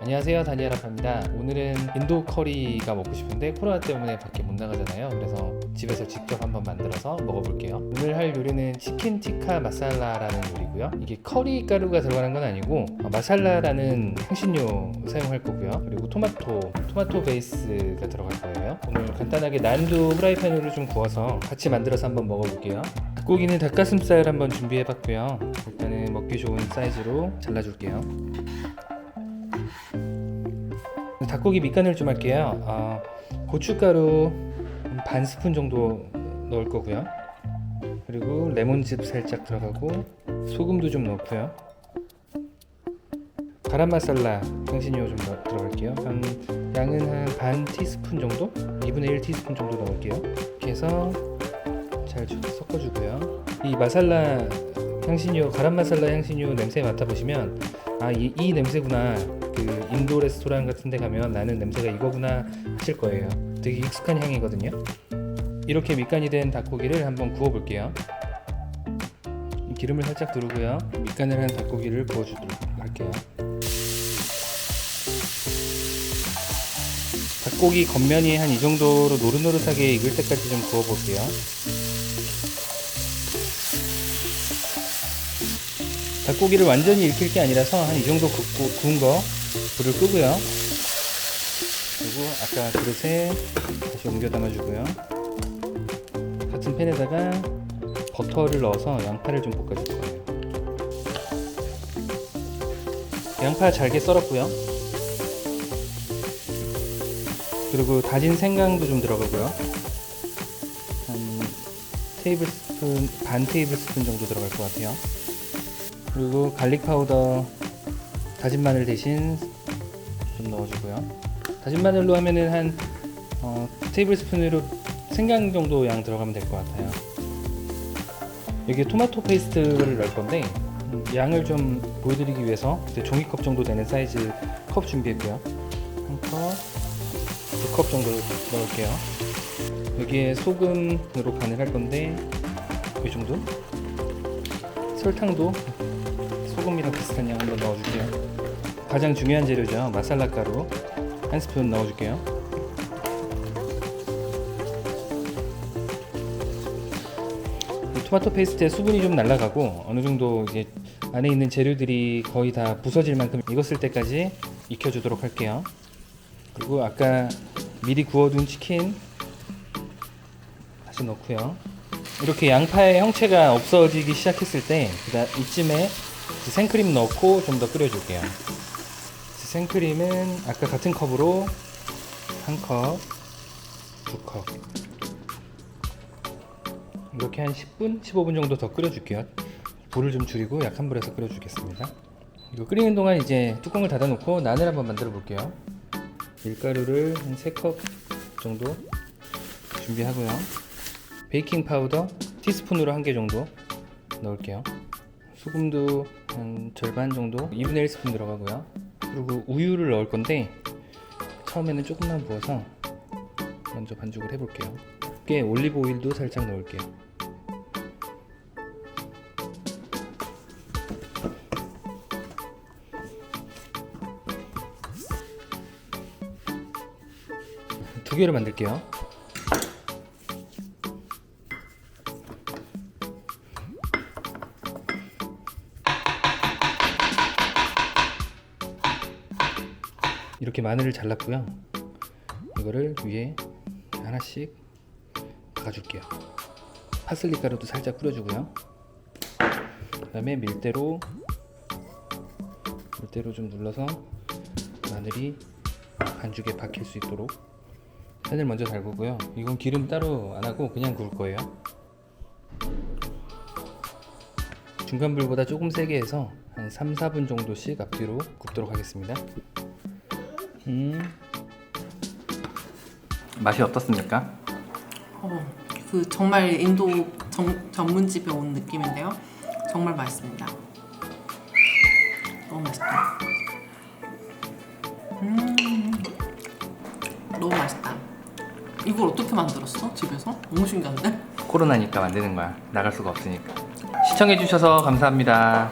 안녕하세요. 다니엘아빠입니다. 오늘은 인도 커리가 먹고 싶은데 코로나 때문에 밖에 못 나가잖아요. 그래서 집에서 직접 한번 만들어서 먹어볼게요. 오늘 할 요리는 치킨 티카 마살라라는 요리고요. 이게 커리 가루가 들어가는 건 아니고 어, 마살라라는 향신료 사용할 거고요. 그리고 토마토 토마토 베이스가 들어갈 거예요. 오늘 간단하게 난도 프라이팬으로 좀 구워서 같이 만들어서 한번 먹어볼게요 닭고기는 닭가슴살 한번 준비해봤고요 일단은 먹기 좋은 사이즈로 잘라줄게요 닭고기 밑간을 좀 할게요. 어, 고춧가루 반 스푼 정도 넣을 거고요. 그리고 레몬즙 살짝 들어가고 소금도 좀 넣고요. 가람 마살라 향신료 좀 넣, 들어갈게요. 한 양은 한 반 티스푼 정도, 2분의 1 티스푼 정도 넣을게요. 이렇게 해서 잘좀 섞어주고요. 이 마살라 향신료, 가람 마살라 향신료 냄새 맡아보시면 아, 이, 이 냄새구나. 그 인도 레스토랑 같은 데 가면 나는 냄새가 이거구나 하실 거예요. 되게 익숙한 향이거든요. 이렇게 밑간이 된 닭고기를 한번 구워 볼게요. 기름을 살짝 두르고요. 밑간을 한 닭고기를 구워주도록 할게요. 닭고기 겉면이 한 이 정도로 노릇노릇하게 익을 때까지 좀 구워 볼게요. 닭고기를 완전히 익힐 게 아니라서 한 이 정도 굽고, 구운 거 불을 끄고요. 그리고 아까 그릇에 다시 옮겨 담아주고요. 같은 팬에다가 버터를 넣어서 양파를 좀 볶아줄 거예요. 양파 잘게 썰었고요. 그리고 다진 생강도 좀 들어가고요. 한 테이블 스푼 반 테이블 스푼 정도 들어갈 것 같아요. 그리고 갈릭 파우더 다진 마늘 대신 좀 넣어주고요. 다진 마늘로 하면은 한 어, 테이블 스푼으로 생강 정도 양 들어가면 될 것 같아요. 여기 토마토 페이스트를 넣을 건데 음, 양을 좀 보여드리기 위해서 종이컵 정도 되는 사이즈 컵 준비했고요. 한 컵, 두 컵 정도 넣을게요. 여기에 소금으로 간을 할 건데 이 정도? 설탕도 소금이랑 비슷한 양 한번 넣어줄게요. 가장 중요한 재료죠. 마살라 가루 한 스푼 넣어줄게요. 이 토마토 페이스트에 수분이 좀 날아가고 어느 정도 이제 안에 있는 재료들이 거의 다 부서질 만큼 익었을 때까지 익혀주도록 할게요. 그리고 아까 미리 구워둔 치킨 다시 넣고요. 이렇게 양파의 형체가 없어지기 시작했을 때 이쯤에 생크림 넣고 좀 더 끓여줄게요. 이제 생크림은 아까 같은 컵으로 한 컵, 두 컵. 이렇게 한 10분, 15분 정도 더 끓여줄게요. 불을 좀 줄이고 약한 불에서 끓여주겠습니다. 이거 끓이는 동안 이제 뚜껑을 닫아놓고 난을 한번 만들어 볼게요. 밀가루를 한 3컵 정도 준비하고요. 베이킹 파우더 티스푼으로 한 개 정도 넣을게요. 소금도 한 절반 정도 2분의 1 스푼 들어가고요. 그리고 우유를 넣을 건데 처음에는 조금만 부어서 먼저 반죽을 해볼게요. 깨 올리브 오일도 살짝 넣을게요. 두 개를 만들게요. 이렇게 마늘을 잘랐고요. 이거를 위에 하나씩 박아줄게요. 파슬리 가루도 살짝 뿌려주고요. 그 다음에 밀대로 밀대로 좀 눌러서 마늘이 반죽에 박힐 수 있도록 팬을 먼저 달구고요. 이건 기름 따로 안 하고 그냥 구울 거예요. 중간 불보다 조금 세게 해서 한 3, 4분 정도씩 앞뒤로 굽도록 하겠습니다. 음. 맛이 어떻습니까? 어, 그 정말 인도 정, 전문집에 온 느낌인데요. 정말 맛있습니다. 너무 맛있다. 음, 너무 맛있다. 이걸 어떻게 만들었어? 집에서? 너무 신기한데? 코로나니까 만드는 거야. 나갈 수가 없으니까. 시청해주셔서 감사합니다.